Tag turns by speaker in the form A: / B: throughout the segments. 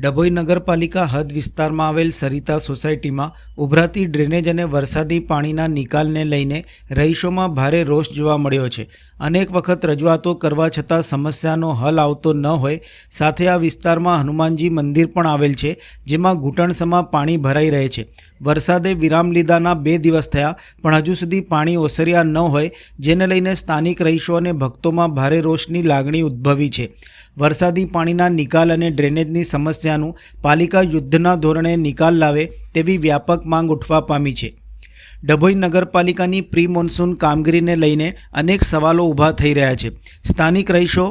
A: ડભોઈ નગરપાલિકા હદ વિસ્તારમાં આવેલ સરિતા સોસાયટીમાં ઉભરાતી ડ્રેનેજ અને વરસાદી પાણીના નિકાલને લઈને રહીશોમાં ભારે રોષ જોવા મળ્યો છે. અનેક વખત રજૂઆતો કરવા છતાં સમસ્યાનો હલ આવતો ન હોય. સાથે આ વિસ્તારમાં હનુમાનજી મંદિર પણ આવેલ છે, જેમાં ઘૂંટણસમાં પાણી ભરાઈ રહે છે. વરસાદે વિરામ લીધાના બે દિવસ થયા, પણ હજુ સુધી પાણી ઓસર્યા ન હોય, જેને લઈને સ્થાનિક રહીશો અને ભક્તોમાં ભારે રોષની લાગણી ઉદ્ભવી છે. વરસાદી પાણીના નિકાલ અને ડ્રેનેજની સમસ્યાનું પાલિકા યુદ્ધના ધોરણે નિકાલ લાવે તેવી વ્યાપક માંગ ઉઠવા પામી છે. ડભોઈ નગરપાલિકાની પ્રી મોન્સૂન કામગીરીને લઈને અનેક સવાલો ઊભા થઈ રહ્યા છે. સ્થાનિક રહીશો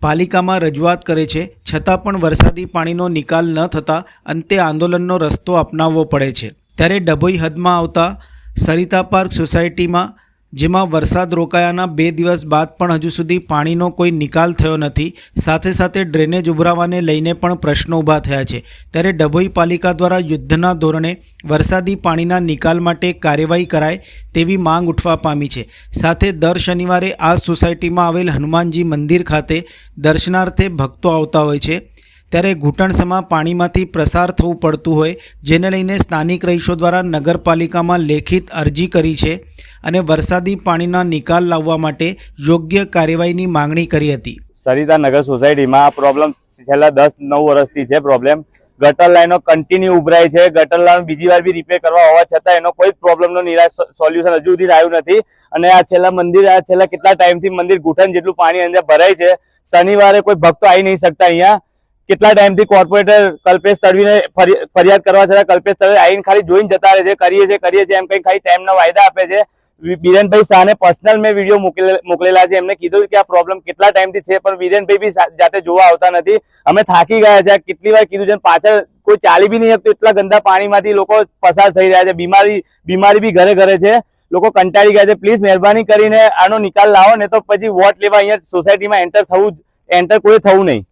A: પાલિકામાં રજૂઆત કરે છે, છતાં પણ વરસાદી પાણીનો નિકાલ ન થતાં અંતે આંદોલનનો રસ્તો અપનાવવો પડે છે. ત્યારે ડભોઈ હદમાં આવતા સરિતા પાર્ક સોસાયટીમાં જેમાં વરસાદ રોકાયાના બે દિવસ બાદ પણ હજુ સુધી પાણીનો કોઈ નિકાલ થયો નથી. સાથે સાથે ડ્રેનેજ ઉભરાવાને લઈને પણ પ્રશ્નો ઊભા થયા છે. ત્યારે ડભોઈ પાલિકા દ્વારા યુદ્ધના ધોરણે વરસાદી પાણીના નિકાલ માટે કાર્યવાહી કરાય તેવી માંગ ઉઠવા પામી છે. સાથે દર શનિવારે આ સોસાયટીમાં આવેલ હનુમાનજી મંદિર ખાતે દર્શનાર્થે ભક્તો આવતા હોય છે. ત્યારે ઘૂંટણસમાં પાણીમાંથી પ્રસાર થવું પડતું હોય, જેને લઈને સ્થાનિક રહીશો દ્વારા નગરપાલિકામાં લેખિત અરજી કરી છે. અને વરસાદી પાણીના નિકાલ લાવવા માટે યોગ્ય કાર્યવાહીની માંગણી કરી હતી.
B: સરિતા નગર સોસાયટીમાં આ પ્રોબ્લેમ છેલ્લા દસ નવ વર્ષથી છે પ્રોબ્લેમ ગટર લાઈનો કન્ટિન્યુ ઉભરાય છે. ગટર લાઈન બીજી વાર બી રિપેર કરવા હોવા છતાં એનો કોઈ પ્રોબ્લેમનો નિરાશ સોલ્યુશન હજુ સુધી આવ્યું નથી. અને આ છેલ્લા મંદિર આ છેલ્લા કેટલા ટાઈમથી મંદિર ઘૂંટણ જેટલું પાણી અંદર ભરાય છે. શનિવારે કોઈ ભક્તો આવી નહીં શકતા અહીંયા. કેટલા ટાઈમથી કોર્પોરેટર કલ્પેશ તડવીને ફરિ- ફરિયાદ કરવા છતાં કલ્પેશ તડવી આવીને ખાલી જોઈને જતા રહે છે. કરીએ છે કરીએ છે એમ કઈ ખાલી ટાઈમના વાયદા આપે છે. વિ- બીરેનભાઈ શાહને પર્સનલ મેં વીડિયો મોકલે- મોકલેલા છે. એમને કીધું કે આ પ્રોબ્લેમ કેટલા ટાઈમથી છે, પણ વિરેનભાઈ બી જાતે જોવા આવતા નથી. અમે થાકી ગયા છે. કેટલી વાર કીધું છે પાછળ કોઈ ચાલી બી નહીં શકતું. એટલા ગંદા પાણીમાંથી લોકો પસાર થઈ રહ્યા છે. બીમારી બીમારી બી ઘરે ઘરે છે. લોકો કંટાળી ગયા છે. પ્લીઝ મહેરબાની કરીને આનો નિકાલ લાવો. ને તો પછી વોટ લેવા અહીંયા સોસાયટીમાં એન્ટર થવું એન્ટર કોઈ થવું નહીં.